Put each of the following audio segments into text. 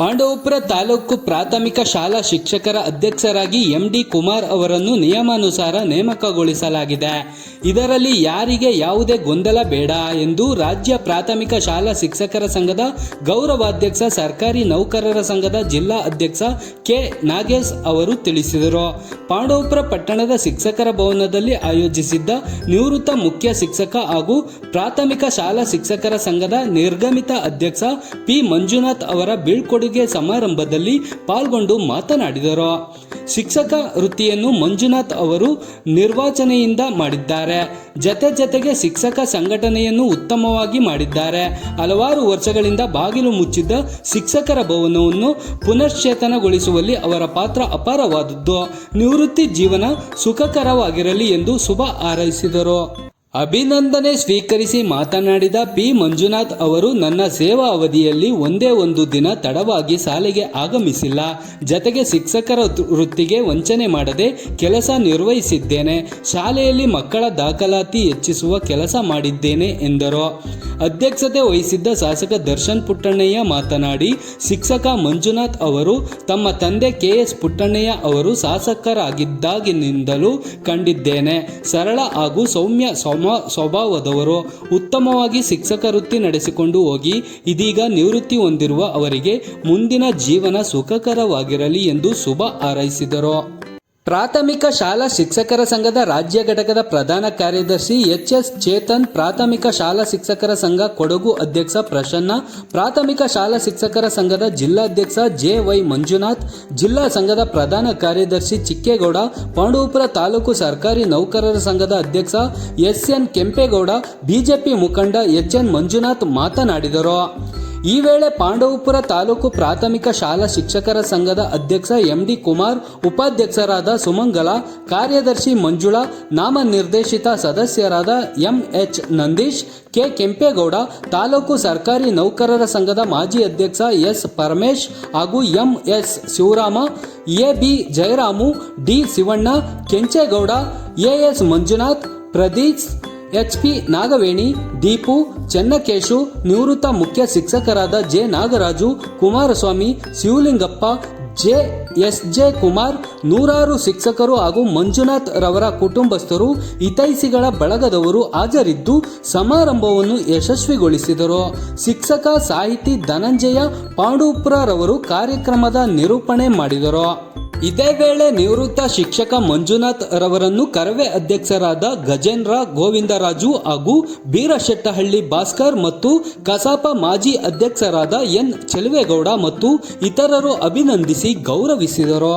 ಪಾಂಡವಪುರ ತಾಲೂಕು ಪ್ರಾಥಮಿಕ ಶಾಲಾ ಶಿಕ್ಷಕರ ಅಧ್ಯಕ್ಷರಾಗಿ ಎಂಡಿ ಕುಮಾರ್ ಅವರನ್ನು ನಿಯಮಾನುಸಾರ ನೇಮಕಗೊಳಿಸಲಾಗಿದೆ. ಇದರಲ್ಲಿ ಯಾರಿಗೆ ಯಾವುದೇ ಗೊಂದಲ ಬೇಡ ಎಂದು ರಾಜ್ಯ ಪ್ರಾಥಮಿಕ ಶಾಲಾ ಶಿಕ್ಷಕರ ಸಂಘದ ಗೌರವಾಧ್ಯಕ್ಷ, ಸರ್ಕಾರಿ ನೌಕರರ ಸಂಘದ ಜಿಲ್ಲಾ ಅಧ್ಯಕ್ಷ ಕೆ. ನಾಗೇಶ್ ಅವರು ತಿಳಿಸಿದರು. ಪಾಂಡವಪುರ ಪಟ್ಟಣದ ಶಿಕ್ಷಕರ ಭವನದಲ್ಲಿ ಆಯೋಜಿಸಿದ್ದ ನಿವೃತ್ತ ಮುಖ್ಯ ಶಿಕ್ಷಕ ಹಾಗೂ ಪ್ರಾಥಮಿಕ ಶಾಲಾ ಶಿಕ್ಷಕರ ಸಂಘದ ನಿರ್ಗಮಿತ ಅಧ್ಯಕ್ಷ ಪಿ. ಮಂಜುನಾಥ್ ಅವರ ಬೀಳ್ಕೊಡುಗೆ ಸಮಾರಂಭದಲ್ಲಿ ಪಾಲ್ಗೊಂಡು ಮಾತನಾಡಿದರು. ಶಿಕ್ಷಕ ವೃತ್ತಿಯನ್ನು ಮಂಜುನಾಥ್ ಅವರು ನಿರ್ವಾಚನೆಯಿಂದ ಮಾಡಿದ್ದಾರೆ. ಜತೆ ಜತೆಗೆ ಶಿಕ್ಷಕ ಸಂಘಟನೆಯನ್ನು ಉತ್ತಮವಾಗಿ ಮಾಡಿದ್ದಾರೆ. ಹಲವಾರು ವರ್ಷಗಳಿಂದ ಬಾಗಿಲು ಮುಚ್ಚಿದ್ದ ಶಿಕ್ಷಕರ ಭವನವನ್ನು ಪುನಶ್ಚೇತನಗೊಳಿಸುವಲ್ಲಿ ಅವರ ಪಾತ್ರ ಅಪಾರವಾದದ್ದು. ನಿವೃತ್ತಿ ಜೀವನ ಸುಖಕರವಾಗಿರಲಿ ಎಂದು ಶುಭ ಹಾರೈಸಿದರು. ಅಭಿನಂದನೆ ಸ್ವೀಕರಿಸಿ ಮಾತನಾಡಿದ ಪಿ. ಮಂಜುನಾಥ್ ಅವರು, ನನ್ನ ಸೇವಾ ಅವಧಿಯಲ್ಲಿ ಒಂದೇ ಒಂದು ದಿನ ತಡವಾಗಿ ಶಾಲೆಗೆ ಆಗಮಿಸಿಲ್ಲ. ಜತೆಗೆ ಶಿಕ್ಷಕರ ವೃತ್ತಿಗೆ ವಂಚನೆ ಮಾಡದೆ ಕೆಲಸ ನಿರ್ವಹಿಸಿದ್ದೇನೆ. ಶಾಲೆಯಲ್ಲಿ ಮಕ್ಕಳ ದಾಖಲಾತಿ ಹೆಚ್ಚಿಸುವ ಕೆಲಸ ಮಾಡಿದ್ದೇನೆ, ಎಂದರು. ಅಧ್ಯಕ್ಷತೆ ವಹಿಸಿದ್ದ ಶಾಸಕ ದರ್ಶನ್ ಪುಟ್ಟಣ್ಣಯ್ಯ ಮಾತನಾಡಿ, ಶಿಕ್ಷಕ ಮಂಜುನಾಥ್ ಅವರು ತಮ್ಮ ತಂದೆ ಕೆ. ಎಸ್. ಪುಟ್ಟಣ್ಣಯ್ಯ ಅವರು ಶಾಸಕರಾಗಿದ್ದಾಗಿನಿಂದಲೂ ಕಂಡಿದ್ದೇನೆ. ಸರಳ ಹಾಗೂ ಸೌಮ್ಯ ಸಮ ಸ್ವಭಾವದವರು ಉತ್ತಮವಾಗಿ ಶಿಕ್ಷಕ ವೃತ್ತಿ ನಡೆಸಿಕೊಂಡು ಹೋಗಿ, ಇದೀಗ ನಿವೃತ್ತಿ ಹೊಂದಿರುವ ಅವರಿಗೆ ಮುಂದಿನ ಜೀವನ ಸುಖಕರವಾಗಿರಲಿ ಎಂದು ಶುಭ ಹಾರೈಸಿದರು. ಪ್ರಾಥಮಿಕ ಶಾಲಾ ಶಿಕ್ಷಕರ ಸಂಘದ ರಾಜ್ಯ ಘಟಕದ ಪ್ರಧಾನ ಕಾರ್ಯದರ್ಶಿ ಎಚ್ ಎಸ್ ಚೇತನ್, ಪ್ರಾಥಮಿಕ ಶಾಲಾ ಶಿಕ್ಷಕರ ಸಂಘ ಕೊಡಗು ಅಧ್ಯಕ್ಷ ಪ್ರಸನ್ನ, ಪ್ರಾಥಮಿಕ ಶಾಲಾ ಶಿಕ್ಷಕರ ಸಂಘದ ಜಿಲ್ಲಾಧ್ಯಕ್ಷ ಜೆ ವೈ ಮಂಜುನಾಥ್, ಜಿಲ್ಲಾ ಸಂಘದ ಪ್ರಧಾನ ಕಾರ್ಯದರ್ಶಿ ಚಿಕ್ಕೇಗೌಡ, ಪಾಂಡವಪುರ ತಾಲೂಕು ಸರ್ಕಾರಿ ನೌಕರರ ಸಂಘದ ಅಧ್ಯಕ್ಷ ಎಸ್ ಎನ್ ಕೆಂಪೇಗೌಡ, ಬಿಜೆಪಿ ಮುಖಂಡ ಎಚ್ ಎನ್ ಮಂಜುನಾಥ್ ಮಾತನಾಡಿದರು. ಈ ವೇಳೆ ಪಾಂಡವಪುರ ತಾಲೂಕು ಪ್ರಾಥಮಿಕ ಶಾಲಾ ಶಿಕ್ಷಕರ ಸಂಘದ ಅಧ್ಯಕ್ಷ ಎಂಡಿ ಕುಮಾರ್, ಉಪಾಧ್ಯಕ್ಷರಾದ ಸುಮಂಗಲ, ಕಾರ್ಯದರ್ಶಿ ಮಂಜುಳಾ, ನಾಮನಿರ್ದೇಶಿತ ಸದಸ್ಯರಾದ M H Nandish, K Kempegowda, taluk ಸರ್ಕಾರಿ ನೌಕರರ ಸಂಘದ ಮಾಜಿ ಅಧ್ಯಕ್ಷ ಎಸ್ ಪರಮೇಶ್ ಹಾಗೂ M S Shivarama, A B Jayaramu, D Shivanna, Kenchegowda A S Manjunath, Pradeep H P Nagaveni, Deepu, Chennakeshu, ನಿವೃತ್ತ ಮುಖ್ಯ ಶಿಕ್ಷಕರಾದ J Nagaraju, Kumaraswamy, Shivalingappa, J S J Kumar, ನೂರಾರು ಶಿಕ್ಷಕರು ಹಾಗೂ ಮಂಜುನಾಥ್ ರವರ ಕುಟುಂಬಸ್ಥರು ಹಿತೈಸಿಗಳ ಬಳಗದವರು ಹಾಜರಿದ್ದು ಸಮಾರಂಭವನ್ನು ಯಶಸ್ವಿಗೊಳಿಸಿದರು. ಶಿಕ್ಷಕ ಸಾಹಿತಿ ಧನಂಜಯ ಪಾಂಡೂಪುರರವರು ಕಾರ್ಯಕ್ರಮದ ನಿರೂಪಣೆ ಮಾಡಿದರು. ಇದೇ ವೇಳೆ ನಿವೃತ್ತ ಶಿಕ್ಷಕ ಮಂಜುನಾಥ್ ರವರನ್ನು ಕರವೇ ಅಧ್ಯಕ್ಷರಾದ ಗಜೇಂದ್ರ ಗೋವಿಂದರಾಜು ಹಾಗೂ ಬೀರಶೆಟ್ಟಹಳ್ಳಿ ಭಾಸ್ಕರ್ ಮತ್ತು ಕಸಾಪ ಮಾಜಿ ಅಧ್ಯಕ್ಷರಾದ ಎನ್ ಚೆಲುವೇಗೌಡ ಮತ್ತು ಇತರರು ಅಭಿನಂದಿಸಿ ಗೌರವಿಸಿದರು.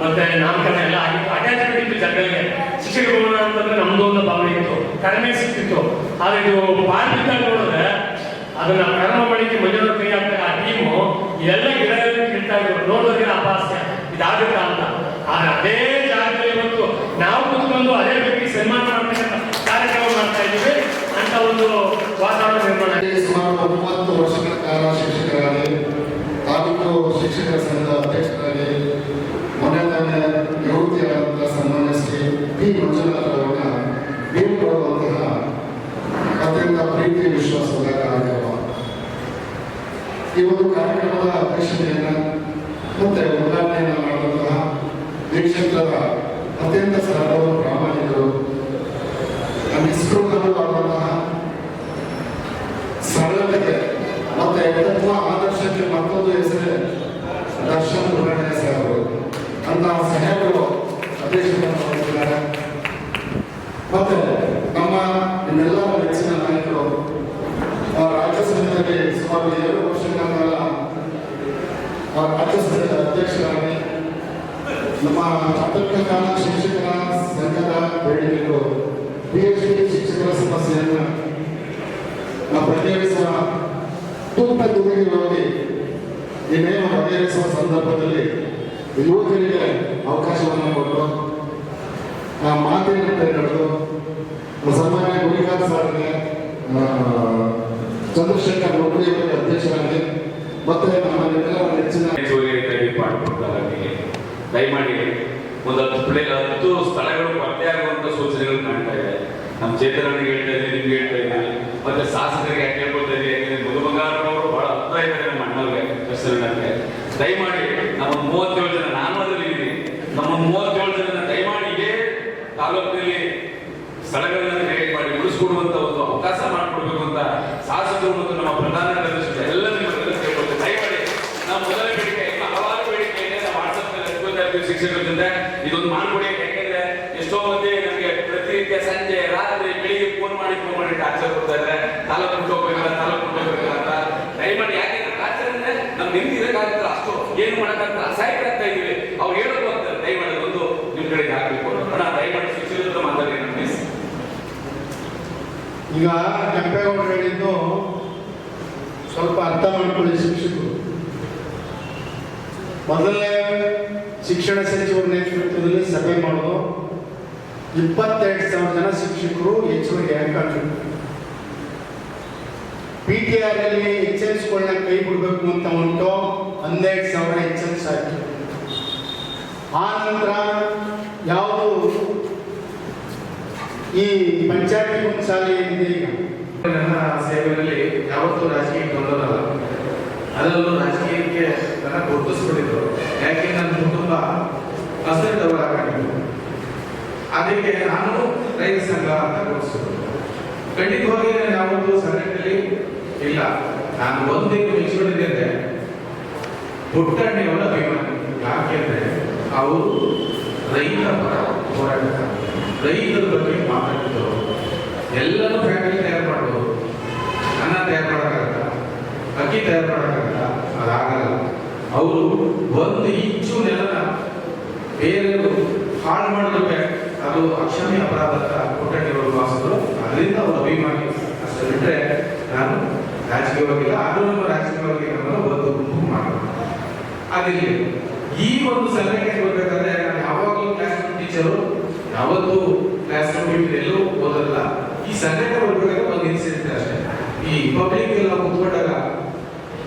ಮತ್ತೆ ನಾಮಕರಣ ಎಲ್ಲ ಇತ್ತು ಜನಗಳಿಗೆ ಶಿಕ್ಷಕರ ಭವನ ಅಂತಂದ್ರೆ ನಮ್ದು ಒಂದು ಭಾವನೆ ಇತ್ತು. ಕಡಿಮೆ ಸಿಕ್ತಿತ್ತು ಆದ್ರೆ ಇದು ಪಾಲ್ ಬಿದ್ದಾಗ ನೋಡಿದ್ರೆ ಅದನ್ನ ಕರ್ಮ ಮಾಡಿಕ್ಕೆ ಮಂಜುನಾಥ ಕೈ ಹಾಕ್ತಾರೆ ಆ ಟೀಮು ಎಲ್ಲ ಗಿಡಗಳಲ್ಲಿ ಕಿಂತಾ ಇದ್ರು. ನೋಡೋದಕ್ಕೆ ಅಪಾಸ್ಯ. ಇದಾಗುತ್ತಾ ಅಂತ ಆದ್ರೆ ಅದೇ ಜಾಗದಲ್ಲಿ ಇವತ್ತು ನಾವು ಕುತ್ಕೊಂಡು ಅದೇ ವ್ಯಕ್ತಿ ಸನ್ಮಾನ ಮಾಡ್ತಕ್ಕಂಥ ಕಾರ್ಯಕ್ರಮ ಮಾಡ್ತಾ ಇದ್ದೀವಿ. ಅಂತ ಒಂದು ವಾತಾವರಣ ನಿರ್ಮಾಣ. ಸುಮಾರು ಮೂವತ್ತು ವರ್ಷಗಳ ಕಾಲ ಶಿಕ್ಷಕರಾಗಿ, ತಾಲೂಕು ಶಿಕ್ಷಕರ ಸಂಘದ ಅಧ್ಯಕ್ಷರಾಗಿ ಮೊನ್ನೆ ತಾನೇ ನಿವೃತ್ತಿಯಾದಂತಹ ಸನ್ಮಾನ್ಯ ಶ್ರೀ ಪಿ ಮಂಜುನಾಥ್ ಅವರನ್ನ ಬೀಳ್ಕೊಡುವಂತಹ ಅತ್ಯಂತ ಪ್ರೀತಿ ವಿಶ್ವಾಸದ ಕಾರ್ಯಕ್ರಮ ಈ ಒಂದು ಕಾರ್ಯಕ್ರಮದ ಅಧ್ಯಕ್ಷತೆಯನ್ನು ಮತ್ತೆ ಉದ್ಘಾಟನೆಯನ್ನು ಮಾಡಿದಂತಹ ವೀಕ್ಷಕರ ಅತ್ಯಂತ ಸರಳರು ಪ್ರಾಮಾಣಿಕರು ನಿಷ್ಠುರರು ಆದಂತಹ ಸರಳತೆಗೆ ಮತ್ತೆ ತತ್ವ ಆದರ್ಶಕ್ಕೆ ಮತ್ತೊಂದು ಹೆಸರೇ ದರ್ಶನ್ ಪುರಾಣೆ ಸಾಹೇಬರು ಅಂತಹ ಸಾಹೇಬರು ಅಧ್ಯಕ್ಷತೆಯನ್ನು ವಹಿಸಿದ್ದಾರೆ ಮತ್ತೆ ನಮ್ಮ ನಿಮ್ಮೆಲ್ಲರ ನೆಚ್ಚಿನ ನಾಯಕರು ಆ, ರಾಜ್ಯಸಭೆಯಲ್ಲಿ ಸುಮಾರು ಎರಡು ವರ್ಷಗಳ ಕಾಲ ಆ, ರಾಜ್ಯಸಭೆಯ ಅಧ್ಯಕ್ಷರಾಗಿ ನಮ್ಮ ಪ್ರಾಥಮಿಕ ಶಾಲಾ ಶಿಕ್ಷಕರ ಸಂಘದ ಬೇಡಿಕೆಗಳು ಪಿ ಎಚ್ ಡಿ ಶಿಕ್ಷಕರ ಸಮಸ್ಯೆಯನ್ನು ನಾವು ಬಗೆಹರಿಸುವ ತುರ್ತ ತುದಿಗೆ ಹೋಗಿ ಇನ್ನೇನು ಬಗೆಹರಿಸುವ ಸಂದರ್ಭದಲ್ಲಿ ಯುವಕರಿಗೆ ಅವಕಾಶವನ್ನು ಕೊಟ್ಟು ಆ ಮಾತಿನ ನಡೆದು ಸನ್ಮಾನ್ಯ ಗುರಿಕಾಂತ್ ಸರ್ಗೆ ಚಂದ್ರಶೇಖರ್ ಅವರಿಗೆ ಅಧ್ಯಕ್ಷರಾಗಿ ಮತ್ತೆ ನಮ್ಮ ಹೆಚ್ಚುವರಿ ದಯಮಾಡಿ ಒಂದು ಹತ್ತು ಹತ್ತು ಸ್ಥಳಗಳು ಪತ್ತೆಯಾಗುವಂತ ಸೂಚನೆಗಳು ಕಾಣ್ತಾ ಇದೆ. ನಮ್ಮ ಚೇತನನಿಗೆ ಹೇಳ್ತಾ ನಿಮಗೆ ನಿಮ್ಗೆ ಹೇಳ್ತಾ ಇದ್ದೀನಿ. ಮತ್ತೆ ಶಾಸಕರಿಗೆ ಯಾಕೆ ಹೇಳ್ಕೊಳ್ತಾ ಇದ್ದೀವಿ ಯಾಕಂದ್ರೆ ಮುದುಮಂಗಾರವರು ಬಹಳ ಹತ್ರ ಇದ್ದಾರೆ ನಮ್ಮ ಅಣ್ಣವ್ರಿಗೆ ಹೆಸರಿನಕ್ಕೆ ದಯಮಾಡಿ ನಮ್ಮ ಮೂವತ್ತೇಳು ಜನ ನಾನು ಅದರಲ್ಲಿ ಇದ್ದೀನಿ ನಮ್ಮ ಮೂವತ್ತೇಳು ಜನ ದಯಮಾಡಿ ಇದೇ ತಾಲೂಕಿನಲ್ಲಿ ಸ್ಥಳಗಳನ್ನ ಮಾಡಿ ಒಂದು ಅವಕಾಶ ಮಾಡಿಕೊಡ್ಬೇಕು ಅಂತ ಶಾಸಕರು ಮತ್ತು ನಮ್ಮ ಪ್ರಧಾನ ಕಾರ್ಯದರ್ಶಿ ಎಲ್ಲರಿಗೂ ದಯಮಾಡಿ ನಾವು ಮೊದಲ ಬೇಡಿಕೆ ಹಲವಾರು ಬೇಡಿಕೆ ಇದೆ. ನಾವು ವಾಟ್ಸಪ್ ಶಿಕ್ಷಕರ ಜೊತೆ ಇದೊಂದು ಮಾಡ್ಕೊಡಿ ಯಾಕೆಂದ್ರೆ ಎಷ್ಟೋ ಮಂದಿ ನಮಗೆ ಪ್ರತಿನಿತ್ಯ ಸಂಜೆ, ರಾತ್ರಿ, ಬೆಳಿಗ್ಗೆ ಫೋನ್ ಮಾಡಿ ಫೋನ್ ಮಾಡಿ ಟಾರ್ಚರ್ ಕೊಡ್ತಾ ಇದ್ದಾರೆ. ತಾಲೂಕು ಬಿಟ್ಟು ಹೋಗ್ಬೇಕಲ್ಲ, ತಾಲೂಕು ಬಿಟ್ಟು ಹೋಗ್ಬೇಕಲ್ಲ ಅಂತ. ದಯಮಾಡಿ ಯಾಕೆಂದ್ರೆ ಟಾರ್ಚರ್ ಅಂದ್ರೆ ನಮ್ಗೆ ಇರಕ್ಕಾಗತ್ತಲ್ಲ ಅಷ್ಟು? ಏನು ಮಾಡಕ್ಕಾಗಲ್ಲ ಅಸಹಾಯಕರಾಗ್ತಾ ಇದೀವಿ ಅವ್ರು ಹೇಳೋದು ಅಂತ. ದಯಮಾಡಿ ಒಂದು ನಿಮ್ ಕಡೆಗೆ ಹಾಕ್ಬೇಕು ಅಣ್ಣ ದಯಮಾಡಿ ಶಿಕ್ಷಕರ ಜೊತೆ ಮಾತಾಡಿ ಪ್ಲೀಸ್ ಈಗ ಕೆಂಪೇಗೌಡರು ಹೇಳಿದ್ದು ಸ್ವಲ್ಪ ಅರ್ಥ ಮಾಡ್ಕೊಳ್ಳಿ ಶಿಕ್ಷಕರು. ಮೊದಲನೇ ಶಿಕ್ಷಣ ಸಚಿವರ ನೇತೃತ್ವದಲ್ಲಿ ಸಭೆ ಮಾಡೋದು. ಇಪ್ಪತ್ತೆರಡು ಸಾವಿರ ಜನ ಶಿಕ್ಷಕರು ಹೆಚ್ಚುವರಿ ಹಾಕಿದ್ರು ಪಿ ಟಿ ಆರ್ ಅಲ್ಲಿ ಎಚ್ ಎಲ್ಸ್ ಗಳನ್ನ ಕೈ ಬಿಡಬೇಕು ಅಂತ ಉಂಟು. ಹನ್ನೆರಡು ಸಾವಿರ ಎಚ್ ಎಲ್ಸ್ ಆಯ್ತು ಆ ನಂತರ ಯಾವುದು ಈ ಪಂಚಾಯತಿ ಒಂದು ಶಾಲೆ ಏನಿದೆ ಈಗ? ನನ್ನ ಸೇವೆಯಲ್ಲಿ ಯಾವತ್ತೂ ರಾಜಕೀಯ ತೊಂದರಲ್ಲ ಅದರಲ್ಲೂ ರಾಜಕೀಯಕ್ಕೆ ನನ್ನ ಗುರುತಿಸ್ಬಿಟ್ಟಿದ್ರು ಯಾಕೆ ನನ್ನ ಕುಟುಂಬ ಹಸಿರಿದವರಾಗಿತ್ತು ಅದಕ್ಕೆ ನಾನು ರೈತ ಸಂಘ ಅಂತ ಗುರುತಿಸಿದ್ರು. ಖಂಡಿತವಾಗಿ ನಾನು ಯಾವತ್ತೂ ಸಂಘಟನೆಯಲ್ಲಿ ಇಲ್ಲ. ನಾನು ಒಂದೇ ಮೆಚ್ಚಿಕೊಂಡಿದ್ದೇನೆ ಪುಟ್ಟಣ್ಣಿಯವರ ಅಭಿಮಾನಿ. ಯಾಕೆಂದ್ರೆ ಅವರು ರೈತ ಪರ ಹೋರಾಟ ರೈತರ ಬಗ್ಗೆ ಮಾತಾಡ್ತಿದ್ರು ಎಲ್ಲರೂ ಫ್ಯಾಕ್ಟ್ರಿ ತಯಾರು ಮಾಡ್ಬೋದು. ಅನ್ನ ತಯಾರು ಮಾಡೋಕ್ಕಾಗಲ್ಲ ಅಕ್ಕಿ ತಯಾರು ಮಾಡೋಕ್ಕಾಗಲ್ಲ ಅದಾಗಲ್ಲ. ಅವರು ಒಂದು ಇಂಚು ನೆಲನ ಬೇರೆಯವರು ಹಾಳು ಮಾಡಿದ್ರೆ ಅದು ಅಕ್ಷಮ್ಯ ಅಪರಾಧ ಅಂತ ಕೊಟ್ಟಣಿಗಳು ಅದರಿಂದ ಅವರು ಅಭಿಮಾನಿ ಅಷ್ಟು ಬಿಟ್ಟರೆ ನಾನು ರಾಜಕೀಯವಾಗಿಲ್ಲ. ಆದರೂ ನಮ್ಮ ರಾಜಕೀಯವಾಗಿ ನಮ್ಮನ್ನು ಒಂದು ಗುಂಪು ಮಾಡೋದು ಈ ಒಂದು ಸಲಹೆಗೆ ಬರಬೇಕಾದ್ರೆ ನಾನು ಯಾವಾಗಲೂ ಕ್ಲಾಸ್ ಟೀಚರು ಯಾವತ್ತೂ ಕ್ಲಾಸ್ ರೂಮ್ ಎಲ್ಲೂ ಓದಲ್ಲ. ಈ ಸಂಘಟನೆ ಬರ್ಬೇಕಾದ್ರೆ ಒಂದು ಇನ್ಸಿಡೆಂಟ್ ಅಷ್ಟೇ. ಈ ಪಬ್ಲಿಕ್ ಎಲ್ಲ ಕೂತ್ಕೊಂಡಾಗ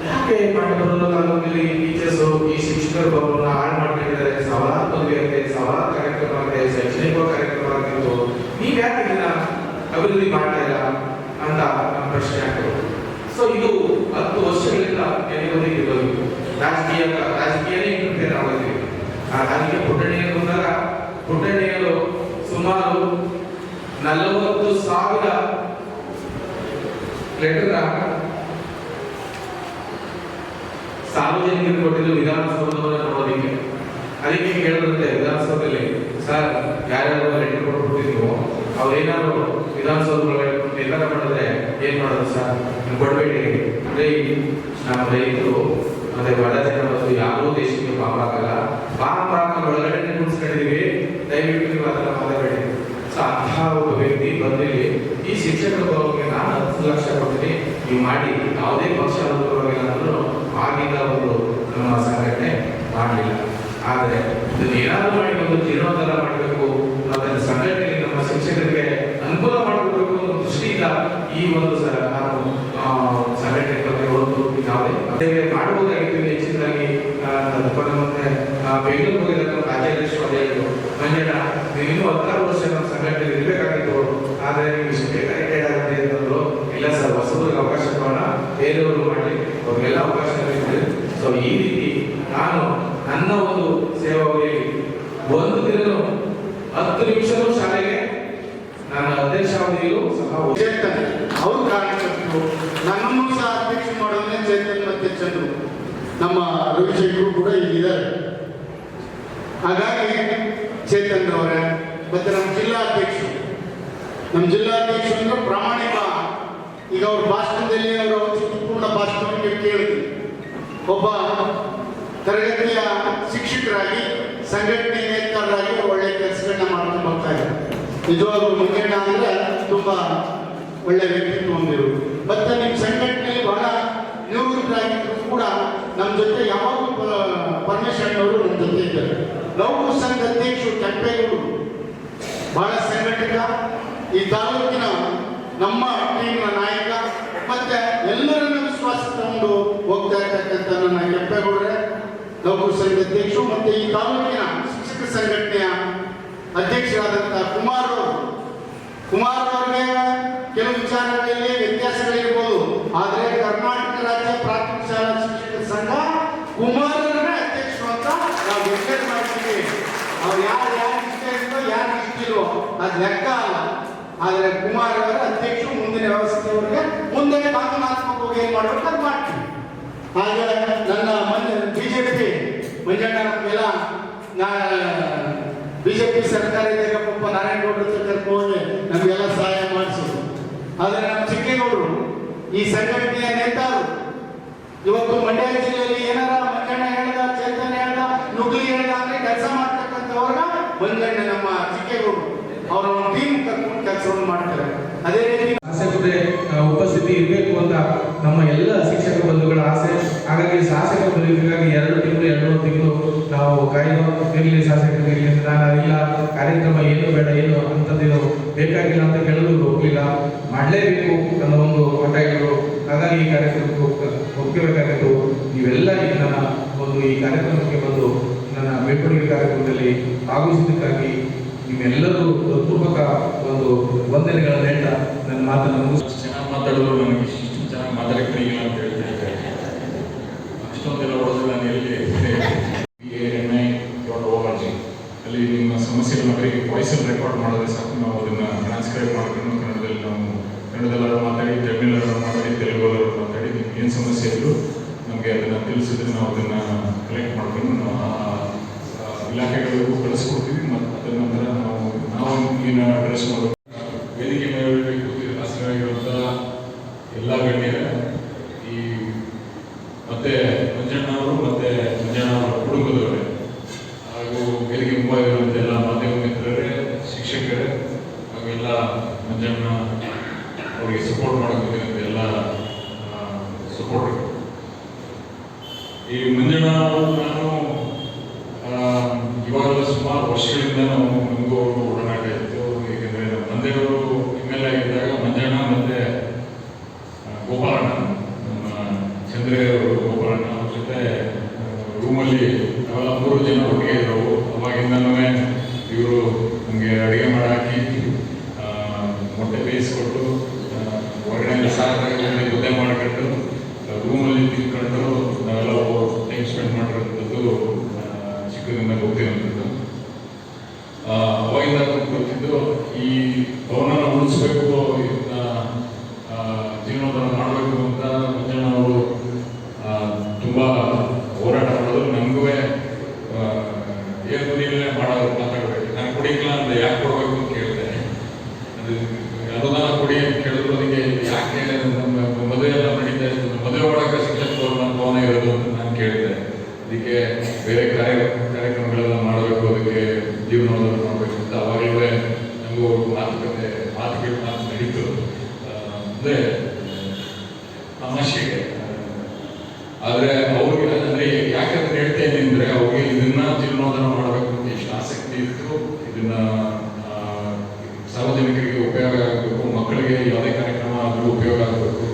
ಯಾಕೆ ಮಾಡಿದ್ರು ತಾಲೂಕಲ್ಲಿ ಟೀಚರ್ಸ್ ಈ ಶಿಕ್ಷಕರು ಬರೋನ ಹಾಳು ಮಾಡ್ಕೊಂಡಿದ್ದಾರೆ ಸವಾಲು ಆಗಿದೆ ಸಾವಿರಾರು ಕಾರ್ಯಕ್ರಮ ಆಗಿದೆ. ಶೈಕ್ಷಣಿಕ ಕಾರ್ಯಕ್ರಮ ಆಗಿತ್ತು. ನೀವು ಯಾಕೆ ಇದನ್ನ ಅಭಿವೃದ್ಧಿ ಮಾಡ್ತಾ ಇಲ್ಲ ಅಂತ ನಮ್ಮ ಪ್ರಶ್ನೆ ಆಗ್ತದೆ ಸೊ ಇದು ಹತ್ತು ವರ್ಷಗಳಿಂದ ಇರೋದು ರಾಜಕೀಯ ರಾಜಕೀಯನೇ ಇಂಟರ್ಫಿಯರ್ ಆಗೋದಿಲ್ಲ ಆ ರಾಜಕೀಯ ಪುಟ್ಟಣಿಯಲ್ಲಿ ಅದಕ್ಕೆ ಕೇಳಿದಂತೆ ವಿಧಾನಸೌಧದಲ್ಲಿ ಸರ್, ಯಾರ್ಯಾರು ಲೆಟರ್ ಕೊಟ್ಬಿಟ್ಟಿದ್ವು, ಅವ್ರೇನಾದ್ರು ವಿಧಾನಸೌಧದೊಳಗೆ ನಿರ್ಧಾರ ಮಾಡಿದ್ರೆ ಏನ್ ಮಾಡೋದು ಸರ್? ನೀವು ಕೊಡ್ಬೇಡಿ. ಅಂದ್ರೆ ನಮ್ಮ ರೈತರು, ಮತ್ತೆ ಬಡ ಜನ ಮತ್ತು ಯಾರೂ ದೇಶಕ್ಕೆ ಪಾಪ ಆಗಲ್ಲ. ಪಾಪ ಹಾಕಿ ಒಳಗಡೆ ಕುಣಿಸ್ಕೊಂಡಿದೀವಿ ದಯವಿಟ್ಟು ನೀವು ಅದನ್ನ ಮಾತಾಡಬೇಡಿ ಸೊ ಅಂತಹ ಒಬ್ಬ ವ್ಯಕ್ತಿ ಬಂದಿಲ್ಲಿ, ಈ ಶಿಕ್ಷಕರ ಬಗ್ಗೆ ನಾನು ಹತ್ತು ಲಕ್ಷ ಕೊಡ್ತೀನಿ. ನೀವು ಮಾಡಿ, ಯಾವುದೇ ಪಕ್ಷ ಅನುಕೂಲವಾಗಿಲ್ಲ ಅಂದ್ರೂ ಆಗಿನ ಒಂದು ನಮ್ಮ ಸಂಘಟನೆ ಮಾಡಲಿಲ್ಲ. ಆದರೆ ಇದನ್ನು ಏನಾದರೂ ಮಾಡಿ ಒಂದು ಮಾಡಬೇಕು ಮತ್ತೆ ಸಂಘಟನೆಗೆ ನಮ್ಮ ಶಿಕ್ಷಕರಿಗೆ ಅನುಕೂಲ ಮಾಡಿಕೊಡ್ಬೇಕು ಅನ್ನೋ ದೃಷ್ಟಿಯಿಂದ ಈ ಒಂದು ಸ- ನಾನು ಆ, ಸಂಘಟನೆ ಬಗ್ಗೆ ಒಂದು ಯಾವುದೇ ಅದೇ ಮಾಡಬಹುದಾಗಿತ್ತು ಇನ್ನು ಹೆಚ್ಚಿನದಾಗಿ ಆ, ನನ್ನ ಮತ್ತೆ ಆ, ಬೆಂಗಳೂರು ಹೋಗಿದಾಗ ರಾಜ್ಯಾಧ್ಯಕ್ಷರು ಅದೇ ಹೇಳಿದ್ರು ಮಂಜಣ್ಣ ನೀವು ಇನ್ನೂ ಹತ್ತಾರು ವರ್ಷ ನಮ್ಮ ಸಂಘಟನೆ ಇರಬೇಕಾಗಿತ್ತು ಆದರೆ ನೀವು ಇಷ್ಟೇ ಕನೆಕ್ಟೆಡ್ ಆಗಿದೆ ಅಂತಂದ್ರು ಇಲ್ಲ ಸರ್ ಹೊಸಬರಿಗೆ ಅವಕಾಶ ಕೊಡೋಣ ಬೇರೆಯವರು ಮಾಡಿ ಅವ್ರಿಗೆಲ್ಲ ಅವಕಾಶ ನೀಡಿದ್ರು ಸೊ ಈ ರೀತಿ ನಾನು ನನ್ನ ಒಂದು ಸೇವಾವಧಿಯಲ್ಲಿ ಒಂದು ದಿನನೂ ಹತ್ತು ನಿಮಿಷನೂ ಶಾಲೆಗೆ ನನ್ನ ಅಧ್ಯಕ್ಷಾವಧಿಯಲ್ಲೂ ಸಹ ಹೋಗಿ ಚೇತನ್ ಅವ್ರ ಕಾರ್ಯಕರ್ತರು ನನ್ನನ್ನು ಸಹ ಅಧ್ಯಕ್ಷ ಮಾಡೋದೇ ಚೇತನ್ ಮತ್ತೆ ಚಂದ್ರು ನಮ್ಮ ರವಿಶೇಖರು ಕೂಡ ಇಲ್ಲಿದ್ದಾರೆ ಹಾಗಾಗಿ ಚೇತನ್ ಅವರೇ ಮತ್ತೆ ನಮ್ಮ ಜಿಲ್ಲಾಧ್ಯಕ್ಷರು ನಮ್ಮ ಜಿಲ್ಲಾಧ್ಯಕ್ಷರು ಅಂದ್ರೆ ಪ್ರಾಮಾಣಿಕ ಈಗ ಅವ್ರ ಭಾಷಣದಲ್ಲಿ ಅವರ ಔಚಿತ್ಯಪೂರ್ಣ ಭಾಷಣವನ್ನು ಕೇಳಿದ್ವಿ ಒಬ್ಬ ತರಗತಿಯ ಶಿಕ್ಷಕರಾಗಿ ಸಂಘಟನೆ ನೇತಾರರಾಗಿ ಅವ್ರು ಒಳ್ಳೆ ಕೆಲಸಗಳನ್ನ ಮಾಡ್ಕೊಂಡು ಹೋಗ್ತಾ ಇದ್ದಾರೆ ನಿಜವಾಗ್ಲೂ ಮಂಜಣ್ಣ ಅಂದ್ರೆ ತುಂಬಾ ಒಳ್ಳೆ ವ್ಯಕ್ತಿತ್ವ ಹೊಂದಿರು ಮತ್ತೆ ನಿಮ್ಮ ಸಂಘಟನೆ ಬಹಳ ನಿವೃತ್ತರಾಗಿದ್ರು ಕೂಡ ನಮ್ಮ ಜೊತೆ ಯಾವಾಗಲೂ ಪ- ಪರಮೇಶ್ವರನ್ ಅವರು ನಮ್ಮ ಜೊತೆ ಇದ್ದಾರೆ. ನೌಕರ ಸಂಘ ಅಧ್ಯಕ್ಷರು ಕೆಂಪೇಗೌಡರು ಬಹಳ ಸಂಘಟಕ ಈ ತಾಲೂಕಿನ ನಮ್ಮ ಟೀಮ್ನ ನಾಯಕ, ಮತ್ತೆ ಎಲ್ಲರನ್ನ ವಿಶ್ವಾಸ ತಗೊಂಡು ಹೋಗ್ತಾ ಇರ್ತಕ್ಕಂಥ ನನ್ನ ಕೆಂಪೇಗೌಡರೇ ನೌಕರು ಸಂಘ ಅಧ್ಯಕ್ಷರು, ಮತ್ತೆ ಈ ತಾಲೂಕಿನ ಶಿಕ್ಷಕ ಸಂಘಟನೆಯ ಅಧ್ಯಕ್ಷರಾದಂತಹ ಕುಮಾರ್ ಅವರು. ಕುಮಾರ್ ಅವರಿಗೆ ಕೆಲವು ವಿಚಾರಗಳಲ್ಲಿ ವ್ಯತ್ಯಾಸಗಳಿರ್ಬೋದು. ಆದರೆ ಕರ್ನಾಟಕ ರಾಜ್ಯ ಪ್ರಾಥಮಿಕ ಶಾಲಾ ಶಿಕ್ಷಕರ ಸಂಘ ಕುಮಾರರನ್ನೇ ಅಧ್ಯಕ್ಷರು ಅಂತ ನಾವು ಡಿಕ್ಲೇರ್ ಮಾಡ್ತೀವಿ. ಅವ್ರು ಯಾರು ಯಾರು ಇಷ್ಟ ಇರ್ತೋ ಯಾರು ಇಷ್ಟಿಲ್ವೋ ಅದು ಲೆಕ್ಕ ಅಲ್ಲ. ಆದರೆ ಕುಮಾರ್ ಅವರ ಅಧ್ಯಕ್ಷರು ಮುಂದಿನ ವ್ಯವಸ್ಥೆಯವರಿಗೆ ಮುಂದೆ ಕಾನೂನಾತ್ಮಕವಾಗಿ ಏನು ಮಾಡಬೇಕು ಅದು ಮಾಡ್ತೀವಿ. ಹಾಗೆ ನನ್ನ ಬಿಜೆಪಿ ಮಂಜಣ್ಣ ನಾ ಬಿಜೆಪಿ ಸರ್ಕಾರ ಇದ್ದಾಗ ಪಾಪ ನಾರಾಯಣಗೌಡರ ಹತ್ರ ನಮಗೆಲ್ಲ ಸಹಾಯ ಮಾಡಿಸೋದು. ಆದರೆ ನಮ್ಮ ಚಿಕ್ಕೇಗೌಡರು, ಈ ಸಂಘಟನೆಯ ನೇತಾರು, ಇವತ್ತು ಮಂಡ್ಯ ಜಿಲ್ಲೆಯಲ್ಲಿ ಏನಾರ ಮಂಜಣ್ಣ ಹೇಳ್ದ, ಚೇತನ ಹೇಳ್ದ ನುಗ್ಲಿ ಹೇಳ್ದ ಅಂದ್ರೆ ಕೆಲಸ ಮಾಡ್ತಕ್ಕಂಥವ್ರನ್ನ ಬಂದಣ್ಣ ನಮ್ಮ ಚಿಕ್ಕೇಗೌಡರು. ಅವರ ಟೀಮ್ ಕರ್ಕೊಂಡು ಕೆಲಸವನ್ನು ಮಾಡ್ತಾರೆ. ಅದೇ ರೀತಿ ಶಾಸಕರೇ ಉಪಸ್ಥಿತಿ ಇರಬೇಕು ಅಂತ ನಮ್ಮ ಎಲ್ಲ ಶಿಕ್ಷಕ ಬಂಧುಗಳ ಆಸೆ. ಹಾಗಾಗಿ ಶಾಸಕ ಬದುಕಿಗಾಗಿ ಎರಡು ತಿಂಗಳು ಎರಡು ತಿಂಗಳು ನಾವು ಕಾಯ್ದು, ಇರಲಿ ಶಾಸಕರಿಗೆ, ಇರಲಿ ನಾನು ಇಲ್ಲ ಕಾರ್ಯಕ್ರಮ ಏನು ಬೇಡ, ಏನು ಅಂಥದ್ದೇನು ಬೇಕಾಗಿಲ್ಲ ಅಂತ ಕೇಳಲು ಹೋಗಲಿಲ್ಲ. ಮಾಡಲೇಬೇಕು ಅನ್ನೋ ಒಂದು ಇದ್ರು. ಹಾಗಾಗಿ ಈ ಕಾರ್ಯಕ್ರಮಕ್ಕೆ ಹೋಗ್ತ- ಹೋಗ್ತಿರ್ಬೇಕಾಗಿತ್ತು. ನೀವೆಲ್ಲ ನನ್ನ ಒಂದು ಈ ಕಾರ್ಯಕ್ರಮಕ್ಕೆ ಬಂದು ನನ್ನ ಬೀಳ್ಕೊಡುಗೆ ಕಾರ್ಯಕ್ರಮದಲ್ಲಿ ಭಾಗವಹಿಸಿದ್ದಕ್ಕಾಗಿ ನಿಮ್ಮೆಲ್ಲರೂ ಹೃತ್ಪೂರ್ವಕ ಒಂದು ವಂದನೆಗಳನ್ನು ಹೇಳ್ತಾ ನನ್ನ ಮಾತನ್ನು ಚೆನ್ನಾಗಿ ಮಾತಾಡಲು ನನಗೆ ಇಷ್ಟು ಚೆನ್ನಾಗಿ ಮಾತಾಡಕ್ಕೆ ಬರಲಿಲ್ಲ ಅಂತ ಹೇಳ್ತಾ ಇದ್ದಾರೆ ಅಷ್ಟೊಂದೆಲ್ಲ ಹೊಡೆದು ನಾನು ಎಲ್ಲಿ B A M I dot O R G ಅಲ್ಲಿ ನಿಮ್ಮ ಸಮಸ್ಯೆಗಳನ್ನ ಬರೀ ವಾಯ್ಸಲ್ಲಿ ರೆಕಾರ್ಡ್ ಮಾಡಿದ್ರೆ ಸಾಕು ನಾವು ಅದನ್ನು ಟ್ರಾನ್ಸ್ಕ್ರೈಬ್ ಮಾಡ್ಕೊಂಡು ಕನ್ನಡದಲ್ಲಿ ನಾವು ಕನ್ನಡದಲ್ಲಾರು ಮಾತಾಡಿ ತಮಿಳಲ್ಲಾರು ಮಾತಾಡಿ ತೆಲುಗಲ್ಲಾರು ಮಾತಾಡಿ ನಿಮ್ಗೆ ಏನು ಸಮಸ್ಯೆ ಇದ್ರು ನಮಗೆ ಅದನ್ನು ತಿಳಿಸಿದ್ರೆ ನಾವು ಅದನ್ನು ಕಲೆಕ್ಟ್ ಮಾಡ್ಕೊಂಡು ನಾವು ಆ ಆ ಇಲಾಖೆಗಳಿಗೂ ಕಳಿಸ್ಕೊಡ್ತೀವಿ ಮತ್ತು ಅದರ ನಂತರ ನಾವು ನಾವು ಈಗಿನ ಅಡ್ರೆಸ್ ಮಾಡೋದು ವೇದಿಕೆ ಮೇಲೆ ಕೂತಿರೋ ಆಸನವಾಗಿರುವಂಥ ಎಲ್ಲ ಗಣ್ಯರ ಈ ಮತ್ತೆ ಮಂಜಣ್ಣ ಅವರು ಮತ್ತೆ ಮಂಜಣ್ಣ ಅವರ ಕುಟುಂಬದವರೇ ಹಾಗೂ ವೇದಿಕೆ ಮುಂಭಾಗಿರುವಂಥ ಎಲ್ಲ ಮಾಧ್ಯಮ ಮಿತ್ರರೇ ಶಿಕ್ಷಕರೇ ಹಾಗೂ ಎಲ್ಲ ಮಂಜಣ್ಣ ಅವರಿಗೆ ಸಪೋರ್ಟ್ ಮಾಡೋಕೆ ಎಲ್ಲ ಸಪೋರ್ಟ್ ಈ ಮಂಜಣ್ಣ ಅವರು ನಾನು ಆ, ಇವಾಗಲೂ ಸುಮಾರು ವರ್ಷಗಳಿಂದ ನಾವು ನಮಗೂ ಅವ್ರಿಗೂ ಒಡನಾಟ ಇತ್ತು ಏಕೆಂದರೆ ನಮ್ಮ ತಂದೆಯವರು ಎಂ ಎಲ್ ಎ ಇದ್ದಾಗ ಮಂಜಣ್ಣ ಮತ್ತೆ ಆ, ಗೋಪಾಲಣ್ಣ ನಮ್ಮ ಚಂದ್ರಯ್ಯವರು ಗೋಪಾಲಣ್ಣ ಅವ್ರ ಜೊತೆ ರೂಮಲ್ಲಿ ನಾವೆಲ್ಲ ಮೂರು ಜನ ಒಟ್ಟಿಗೆ ಇದ್ದವು ಅವಾಗಿಂದನೂ ಇವರು ನಮಗೆ ಅಡುಗೆ ಮಾಡಾಕಿ ಆ, ಮೊಟ್ಟೆ ಬೇಯಿಸ್ಕೊಟ್ಟು ಆ, ಹೊರಗಡೆ ಸಾಕಾಗಿ ಮುದ್ದೆ ಮಾಡಿಕೊಂಡು ರೂಮಲ್ಲಿ ತಿನ್ಕೊಂಡು ನಾವೆಲ್ಲ ಟೈಮ್ ಸ್ಪೆಂಡ್ ಮಾಡಿರೋಂಥದ್ದು ಆ, ಚಿಕ್ಕದಿಂದ ಹೋಗ್ತಿರೋಂಥದ್ದು ಆ, ಅವಾಗಿಂದ ಗೊತ್ತಿದ್ದು ಈ ಭವನನ ಉಳಿಸ್ಬೇಕು ಇದನ್ನ ಆ, ಜೀರ್ಣೋದ್ಧಾರ ಮಾಡಬೇಕು ಅಂತ ಮಂಜಣ್ಣ ಅವರು ಆ, ತುಂಬಾ ಹೋರಾಟ ಮಾಡೋದು ನನಗೂ ಏನು ಧ್ವನಿಯಲ್ಲೇ ಮಾಡೋದು ಮಾತಾಡ್ಬೇಕು. ನಾನು ಕುಡಿಯಲ್ಲ ಅಂದ್ರೆ ಯಾಕೆ ಕೊಡ್ಬೇಕು ಅಂತ ಕೇಳಿದೆ ಅದು ಅನುದಾನ ಕೊಡಿ ಅಂತ ಕೇಳಿದ್ರು ಅದಕ್ಕೆ ಯಾಕೆ ನಮ್ಮ ಮದುವೆ ಎಲ್ಲ ನಡೀತಾ ಇತ್ತು ನಮ್ಮ ಮದುವೆ ಒಳಗೆ ಶಿಕ್ಷಕ ನನ್ನ ಭವನ ಇರೋದು ಅಂತ ನಾನು ಕೇಳಿದೆ ಅದಕ್ಕೆ ಬೇರೆ ಕಾರ್ಯ ಕಾರ್ಯಕ್ರಮಗಳೆಲ್ಲ ಮಾಡಬೇಕು ಅದಕ್ಕೆ ಜೀವನೋದ್ಧಾರ ಮಾಡಬೇಕು ಅಂತ ಅವಾಗಲೇ ನಮಗೂ ಮಾತುಕತೆ ಮಾತುಗಳು ಮಾತು ನಡೀತು ಆ, ಅಂದ್ರೆ ತಮಾಷೆಗೆ ಆದರೆ ಅವ್ರಿಗೆ ಅಂದ್ರೆ ಯಾಕೆ ಅಂತ ಹೇಳ್ತಾ ಇದ್ದೀನಿ ಅಂದ್ರೆ ಅವ್ರಿಗೆ ಇದನ್ನ ಜೀರ್ಣೋದ್ಧಾರ ಮಾಡಬೇಕು ಅಂತ ಎಷ್ಟು ಆಸಕ್ತಿ ಇತ್ತು ಇದನ್ನ ಆ, ಸಾರ್ವಜನಿಕರಿಗೆ ಉಪಯೋಗ ಆಗಬೇಕು ಮಕ್ಕಳಿಗೆ ಯಾವುದೇ ಕಾರ್ಯಕ್ರಮ ಆದರೂ ಉಪಯೋಗ ಆಗಬೇಕು.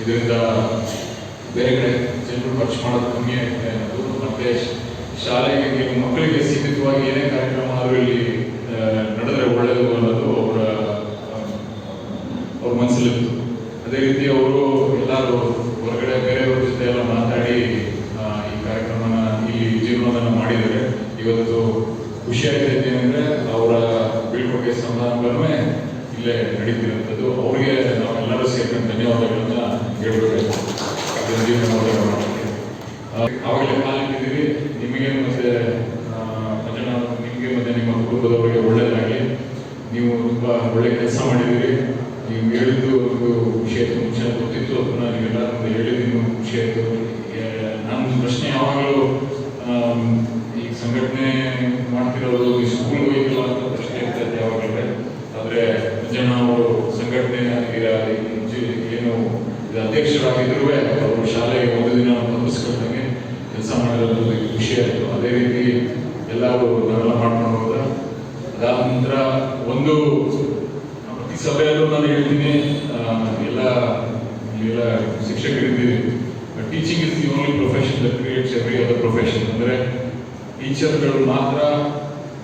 ಇದರಿಂದ ಬೇರೆ ಕಡೆ ಜನರು ಖರ್ಚು ಮಾಡೋದು ಕಮ್ಮಿ ಆಗುತ್ತೆ ಅನ್ನೋದು ಮತ್ತೆ ಶಾಲೆಗೆ ಮಕ್ಕಳಿಗೆ ಸೀಮಿತವಾಗಿ ಏನೇ ಕಾರ್ಯಕ್ರಮ ಆದರೂ ಇಲ್ಲಿ ನಡೆದ್ರೆ ಒಳ್ಳೆಯದು ಅನ್ನೋದು ಅವರ, ಅವ್ರ ಮನಸ್ಸಲ್ಲಿತ್ತು ಅದೇ ರೀತಿ ಅವರು ಎಲ್ಲರೂ ಹೊರಗಡೆ ಬೇರೆಯವ್ರ ಜೊತೆ ಎಲ್ಲ ಮಾತಾಡಿ ಈ ಕಾರ್ಯಕ್ರಮನ ಇಲ್ಲಿ ಜೀವನವನ್ನು ಮಾಡಿದರೆ ಇವತ್ತು ಖುಷಿಯಾಗಿದೆ ಏನಂದ್ರೆ ಅವರ ಬೀಳ್ಕೊಡುಗೆ ಸಮಾರಂಭವೇ ಇಲ್ಲೇ ನಡೀತಿರುವಂಥದ್ದು ಅವ್ರಿಗೆ ನಾವೆಲ್ಲರೂ ಸೇರ್ಕೊಂಡು ಧನ್ಯವಾದಗಳನ್ನ ಹೇಳ್ಬೇಕು ಅದನ್ನ ಜೀವನೋದ್ಧಾರ ಮಾಡೋಕ್ಕೆ ಆ, ಆವಾಗಲೇ ಕಾಲಿಟ್ಟಿದ್ದೀವಿ ನಿಮಗೆ ಮತ್ತೆ ಆ, ಮಂಜಣ್ಣ ಅವ್ರು, ನಿಮಗೆ ಮತ್ತೆ ನಿಮ್ಮ ಕುಟುಂಬದವರಿಗೆ ಒಳ್ಳೆಯದಾಗಲಿ ನೀವು ತುಂಬ ಒಳ್ಳೆ ಕೆಲಸ ಮಾಡಿದ್ದೀರಿ. ನೀವು ಹೇಳಿದ್ದು ಒಂದು ವಿಷಯ ಮುಂಚೆ ಗೊತ್ತಿತ್ತು. ಅದನ್ನ ನೀವೆಲ್ಲ ಒಂದು ಹೇಳಿದ್ದು ಆಯ್ತು ಏ- ನನ್ನ ಪ್ರಶ್ನೆ ಯಾವಾಗಲೂ ಈ ಸಂಘಟನೆ ಮಾಡ್ತಿರೋದು ಈ ಸ್ಕೂಲ್ ಹೋಗಿಲ್ಲ ಅಂತ ಪ್ರಶ್ನೆ ಇರ್ತೈತೆ ಯಾವಾಗಲೇ ಆದರೆ ಜನ ಅವರು ಸಂಘಟನೆ ಏನು ಅಧ್ಯಕ್ಷರಾಗಿದ್ದರೂ ಅವರು ಶಾಲೆಗೆ ಒಂದು ದಿನ ತಪ್ಪಿಸ್ಕೊಂಡಂಗೆ ಕೆಲಸ ಮಾಡಿರೋದು ಖುಷಿ ಆಯಿತು ಅದೇ ರೀತಿ ಎಲ್ಲರೂ ನಾವೆಲ್ಲ ಮಾಡ್ಕೊಂಡು ಅದಾದ ಒಂದು ಪ್ರತಿ ಸಭೆಯಲ್ಲೂ ನಾನು ಹೇಳ್ತೀನಿ ಎಲ್ಲ ಎಲ್ಲ ಶಿಕ್ಷಕರಿದ್ದೀರಿ. Teaching is the only profession that creates every other profession ಅಂದರೆ ಟೀಚರ್ಗಳು ಮಾತ್ರ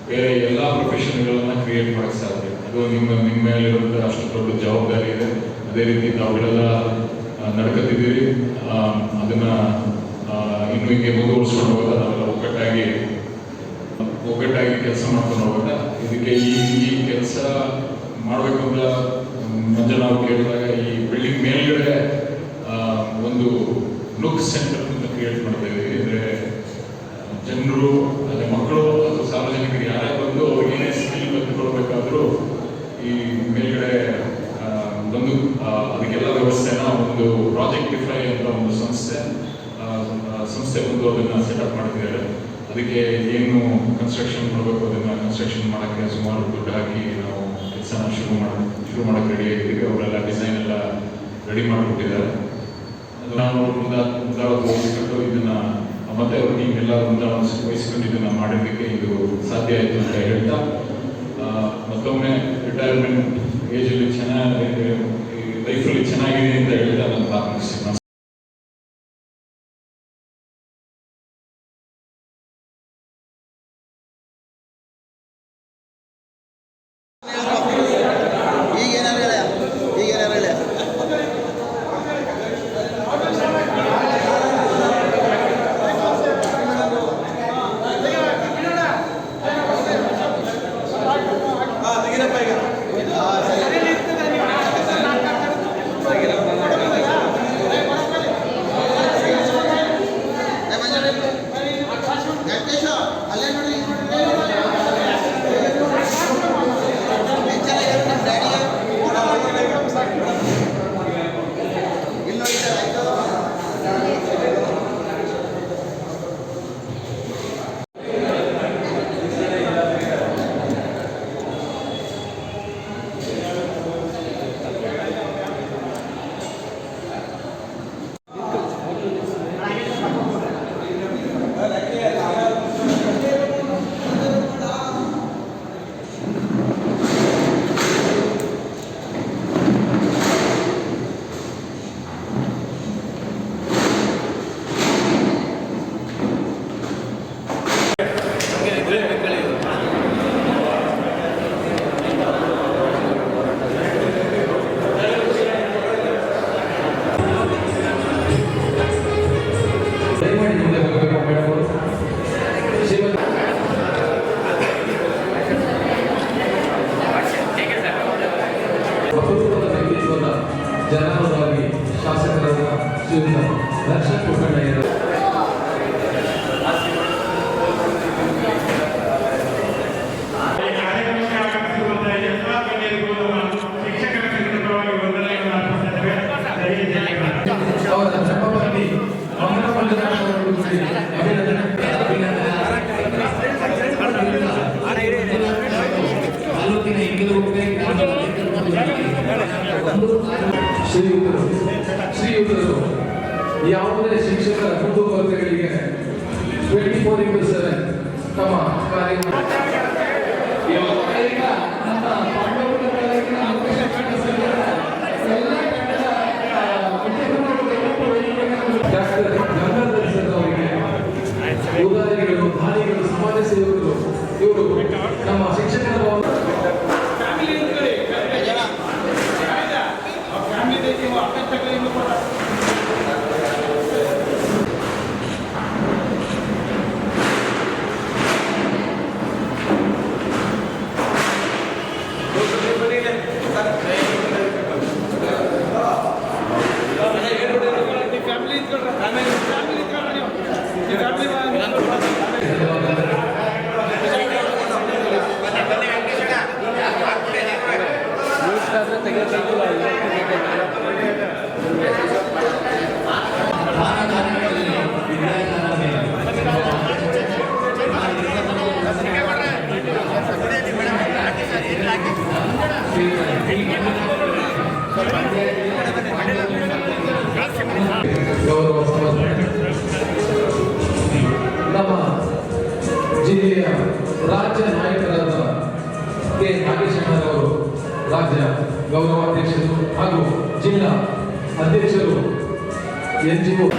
ಬೇರೆ ಎಲ್ಲ ಪ್ರೊಫೆಷನ್ಗಳನ್ನು ಕ್ರಿಯೇಟ್ ಮಾಡಕ್ಕೆ ಸಾಧ್ಯ. ಅದು ನಿಮ್ಮ ನಿಮ್ಮ ಮೇಲಿರುವಂಥ ಅಷ್ಟು ದೊಡ್ಡ ಜವಾಬ್ದಾರಿ ಇದೆ. ಅದೇ ರೀತಿ ತಾವುಗಳೆಲ್ಲ ನಡ್ಕೊತಿದ್ದೀರಿ ಅದನ್ನು ಇನ್ನು ಹೀಗೆ ಮುಂದುವರಿಸ್ಕೊಂಡು ಹೋಗೋದು ನಾವೆಲ್ಲ ಒಗ್ಗಟ್ಟಾಗಿ ಒಗ್ಗಟ್ಟಾಗಿ ಕೆಲಸ ಮಾಡ್ಕೊಂಡು ಹೋಗೋಣ. ಇದಕ್ಕೆ ಈ ಈ ಕೆಲಸ ಮಾಡಬೇಕು ಅಂತ ಮುಂಚೆ ನಾವು ಕೇಳಿದಾಗ ಈ ಬಿಲ್ಡಿಂಗ್ ಮೇಲ್ಗಡೆ ಒಂದು ಲುಕ್ ಸೆಂಟರ್ ಅಂತ ಕ್ರಿಯೇಟ್ ಮಾಡ್ತಾ ಇದ್ದೀವಿ ಅಂದರೆ ಜನರು ಅದೇ ಮಕ್ಕಳು, ಅಥವಾ ಸಾರ್ವಜನಿಕರು ಯಾರೇ ಬಂದು ಅವ್ರಿಗೇನೇ ಸ್ಕಿಲ್ ಕಲ್ತ್ಕೊಳ್ಬೇಕಾದ್ರೂ ಈ ಮೇಲ್ಗಡೆ ಬಂದು ಅದಕ್ಕೆಲ್ಲ ವ್ಯವಸ್ಥೆನ ಒಂದು ಪ್ರಾಜೆಕ್ಟ್ ಡಿಫೈ ಅಂತ ಒಂದು ಸಂಸ್ಥೆ ಸಂಸ್ಥೆ ಬಂದು ಅದನ್ನು ಸೆಟಪ್ ಮಾಡ್ತಿದ್ದಾರೆ. ಅದಕ್ಕೆ ಏನು ಕನ್ಸ್ಟ್ರಕ್ಷನ್ ಮಾಡಬೇಕು, ಅದನ್ನ ಕನ್ಸ್ಟ್ರಕ್ಷನ್ ಮಾಡೋಕ್ಕೆ ಸುಮಾರು ದುಡ್ಡು ಹಾಕಿ ನಾವು ಕೆಲಸ ಶುರು ಮಾಡಿ, ಶುರು ಮಾಡೋಕ್ಕೆ ರೆಡಿ ಆಗಿದ್ದೀವಿ. ಅವರೆಲ್ಲ ಡಿಸೈನ್ ಎಲ್ಲ ರೆಡಿ ಮಾಡಿಬಿಟ್ಟಿದ್ದಾರೆ ಅದು ನಾವು ಮುಂದಾಳಕ್ಕೆ ಮುಂದಾಳತ್ವ ಇದನ್ನು, ಮತ್ತೆ ಅವ್ರ ಎಲ್ಲ ಮುಂದಾಳತ್ವ ವಹಿಸ್ಕೊಂಡು ಇದನ್ನು ಮಾಡೋದಕ್ಕೆ ಇದು ಸಾಧ್ಯ ಆಯಿತು ಅಂತ ಹೇಳ್ತಾ ಮತ್ತೊಮ್ಮೆ ರಿಟೈರ್ಮೆಂಟ್ ಏಜಲ್ಲಿ ಚೆನ್ನಾಗಿ ಲೈಫಲ್ಲಿ ಚೆನ್ನಾಗಿದೆ ಅಂತ ಹೇಳ್ತಾ ನಾನು ಪ್ರಾರಂಭಿಸ್ತೀನಿ ಶ್ರೀಯುತರು. ಶ್ರೀಯುತರು. ಯಾವುದೇ ಶಿಕ್ಷಕರ ಕುಂದುಕೊರತೆಗಳಿಗೆ ಟ್ವೆಂಟಿ ಫೋರ್ ಇಂಟು ಸೆವೆನ್ ತಮ್ಮ ಕಾರ್ಯ ಈಗ ನಮ್ಮ ಪಾಂಡವಪುರ ತಾಲೂಕಿನ ಮುಖ್ಯ ಶಿಕ್ಷಣ ಸಂಘದ ಎಲ್ಲ ಕನ್ನಡ ಡಾಕ್ಟರ್ ಗಂಗಾಧರ್ ಸರ್ ಅವರಿಗೆ ಉದಾರಿಗಳು ದಾನಿಗಳು ಸಮಾಜ ಸೇವಕರು ಇವರು ನಮ್ಮ ಶಿಕ್ಷಕರ ಭವನ ಗೌರವ ಸಮರ್ಪಣೆ ನಮ್ಮ ಜಿಲ್ಲೆಯ ರಾಜ್ಯ ನಾಯಕರಾದ ಕೆ. ನಾಗೇಶ್ವರ ಅವರು ರಾಜ್ಯ ಗೌರವಾಧ್ಯಕ್ಷರು ಹಾಗೂ ಜಿಲ್ಲಾ ಅಧ್ಯಕ್ಷರು ಎನ್. ಜಿ. ಒ